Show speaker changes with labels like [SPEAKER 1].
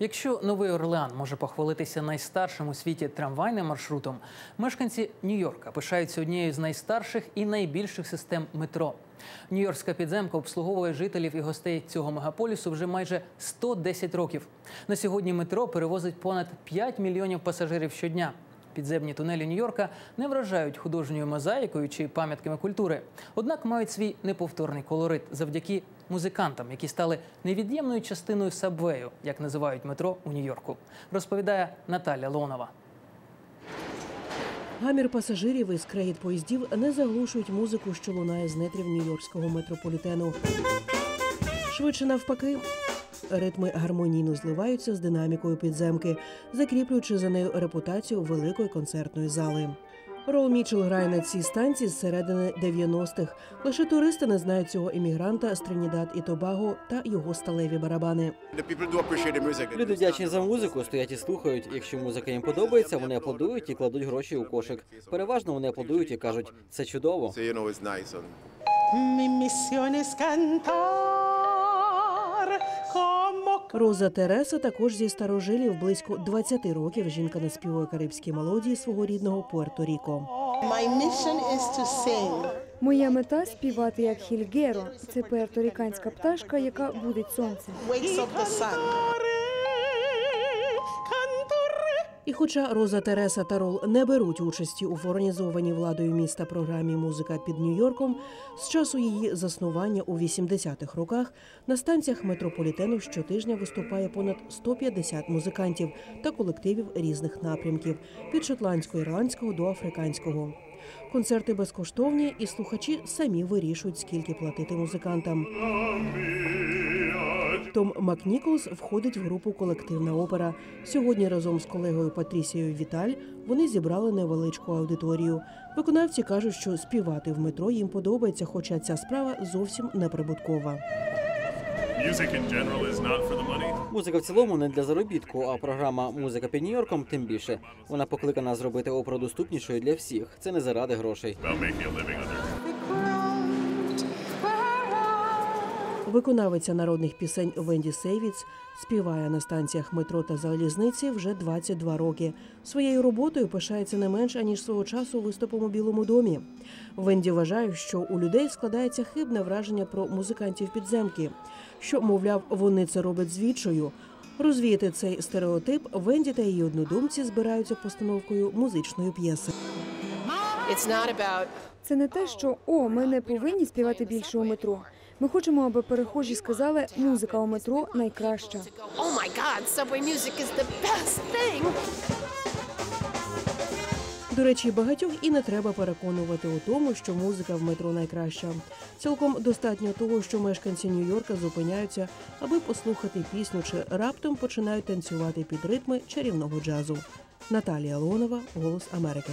[SPEAKER 1] Якщо Новий Орлеан може похвалитися найстаршим у світі трамвайним маршрутом, мешканці Нью-Йорка пишаються однією з найстарших і найбільших систем метро. Нью-Йоркська підземка обслуговує жителів і гостей цього мегаполісу вже майже 110 років. На сьогодні метро перевозить понад 5 мільйонів пасажирів щодня. Підземні тунелі Нью-Йорка не вражають художньою мозаїкою чи пам'ятками культури, однак мають свій неповторний колорит завдяки музикантам, які стали невід'ємною частиною сабвею, як називають метро у Нью-Йорку. Розповідає Наталя Лонова.
[SPEAKER 2] Гамір пасажирів і скрегіт поїздів не заглушують музику, що лунає з нетрів нью-йоркського метрополітену. Швидше навпаки. Ритми гармонійно зливаються з динамікою підземки, закріплюючи за нею репутацію великої концертної зали. Рол Мічел грає на цій станції з середини 90-х. Лише туристи не знають цього іммігранта з Тринідад і Тобаго та його сталеві барабани.
[SPEAKER 3] Люди вдячні за музику, стоять і слухають. Якщо музика їм подобається, вони аплодують і кладуть гроші у кошик. Переважно вони аплодують і кажуть, це чудово.
[SPEAKER 4] So you
[SPEAKER 2] Роза Тереса також зі старожилів близько 20 років. Жінка наспівує карибські мелодії свого рідного Пуерто-Ріко.
[SPEAKER 5] Моя мета співати як хільгеро. Це пуерторіканська пташка, яка будить сонце.
[SPEAKER 2] І хоча Роза Тереса та Рол не беруть участі у організованій владою міста програмі Музика під Нью-Йорком, з часу її заснування у 80-х роках на станціях метрополітену щотижня виступає понад 150 музикантів та колективів різних напрямків від шотландсько-ірландського до африканського. Концерти безкоштовні, і слухачі самі вирішують, скільки платити музикантам. Том Макніколс входить в групу Колективна опера. Сьогодні разом з колегою Патрісією Віталь вони зібрали невеличку аудиторію. Виконавці кажуть, що співати в метро їм подобається, хоча ця справа зовсім не прибуткова.
[SPEAKER 3] Музика в цілому не для заробітку, а програма Музика під Нью-Йорком тим більше. Вона покликана зробити оперу доступнішою для всіх. Це не заради грошей.
[SPEAKER 2] Виконавиця народних пісень Венді Сейвіц співає на станціях метро та залізниці вже 22 роки. Своєю роботою пишається не менш аніж свого часу виступом у Білому домі. Венді вважає, що у людей складається хибне враження про музикантів підземки, що, мовляв, вони це роблять звідчою. Розвіяти цей стереотип Венді та її однодумці збираються постановкою музичної п'єси.
[SPEAKER 5] Це не те, що о, ми не повинні співати більше у метро. Ми хочемо, аби перехожі сказали, музика у метро найкраща.
[SPEAKER 6] oh my god, subway music is the best thing.
[SPEAKER 2] До речі, багатьох і не треба переконувати у тому, що музика в метро найкраща. Цілком достатньо того, що мешканці Нью-Йорка зупиняються, аби послухати пісню чи раптом починають танцювати під ритми чарівного джазу. Наталія Лонова, Голос Америки.